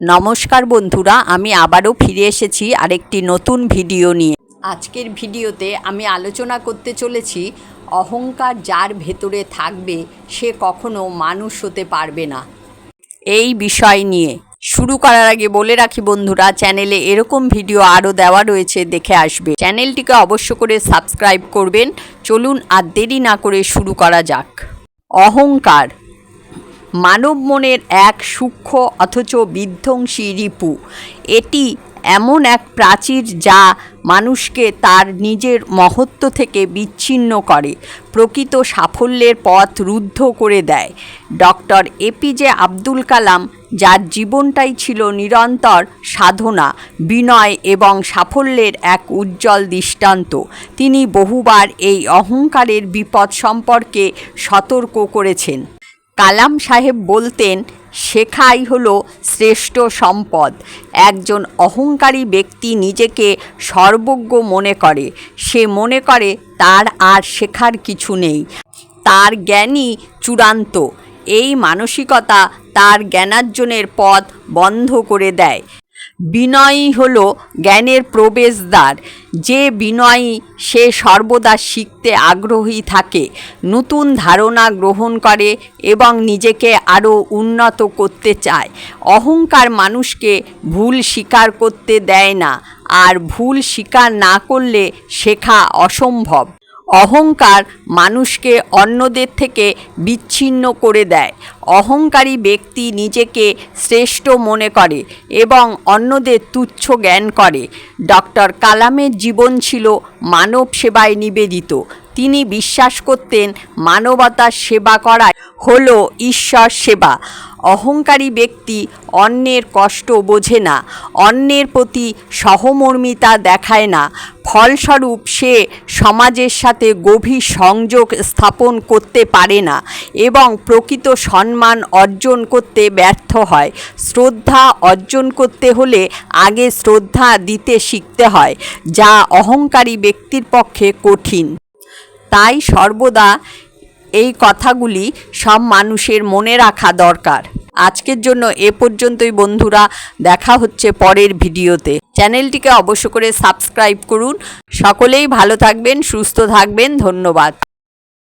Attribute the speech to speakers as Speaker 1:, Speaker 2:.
Speaker 1: নমস্কার বন্ধুরা, আমি আবারও ফিরে এসেছি আরেকটি নতুন ভিডিও নিয়ে। আজকের ভিডিওতে আমি আলোচনা করতে চলেছি, অহংকার যার ভেতরে থাকবে, সে কখনো মানুষ হতে পারবে না। এই বিষয় নিয়ে। শুরু করার আগে বলে রাখি বন্ধুরা, চ্যানেলে এরকম ভিডিও আরও দেওয়া রয়েছে, দেখে আসবে। চ্যানেলটিকে অবশ্য করে সাবস্ক্রাইব করবেন। চলুন আর দেরি না করে শুরু করা যাক। অহংকার। মানব মনের এক সূক্ষ্ম অথচ বিধ্বংসী রিপু। এটি এমন এক প্রাচীর যা মানুষকে তার নিজের মহত্ব থেকে বিচ্ছিন্ন করে, প্রকৃত সাফল্যের পথ রুদ্ধ করে দেয়। ডক্টর এপিজে আব্দুল কালাম, যার জীবনটাই ছিল নিরন্তর সাধনা, বিনয় এবং সাফল্যের এক উজ্জ্বল দৃষ্টান্ত, তিনি বহুবার এই অহংকারের বিপদ সম্পর্কে সতর্ক করেছেন। কালাম সাহেব বলতেন, শেখাই হলো শ্রেষ্ঠ সম্পদ। একজন অহংকারী ব্যক্তি নিজেকে সর্বজ্ঞ মনে করে। সে মনে করে তার আর শেখার কিছু নেই। তার জ্ঞানই চূড়ান্ত। এই মানসিকতা তার জ্ঞানার্জনের পথ বন্ধ করে দেয়। বিনয়ী হলো জ্ঞানের প্রবেশদ্বার। যে বিনয়ী, সে সর্বদা শিখতে আগ্রহী থাকে, নতুন ধারণা গ্রহণ করে এবং নিজেকে আরও উন্নত করতে চায়। অহংকার মানুষকে ভুল স্বীকার করতে দেয় না, আর ভুল স্বীকার না করলে শেখা অসম্ভব। অহংকার মানুষকে অন্যদের থেকে বিচ্ছিন্ন করে দেয়। অহংকারী ব্যক্তি নিজেকে শ্রেষ্ঠ মনে করে এবং অন্যদের তুচ্ছ জ্ঞান করে। ডক্টর কালামের জীবন ছিল মানব সেবায় নিবেদিত। তিনি বিশ্বাস করতেন মানবতার সেবা করাই হলো ঈশ্বর সেবা। অহংকারী ব্যক্তি অন্যের কষ্ট বোঝে না, অন্যের প্রতি সহমর্মিতা দেখায় না। ফলস্বরূপ সে সমাজের সাথে গভীর সংযোগ স্থাপন করতে পারে না এবং প্রকৃত সম্মান অর্জন করতে ব্যর্থ হয়। শ্রদ্ধা অর্জন করতে হলে আগে শ্রদ্ধা দিতে শিখতে হয়, যা অহংকারী ব্যক্তির পক্ষে কঠিন। তাই সর্বদা এই কথাগুলি সব মানুষের মনে রাখা দরকার। আজকের জন্য এ পর্যন্তই বন্ধুরা, দেখা হচ্ছে পরের ভিডিওতে। চ্যানেলটিকে অবশ্য করে সাবস্ক্রাইব করুন। সকলেই ভালো থাকবেন, সুস্থ থাকবেন, ধন্যবাদ।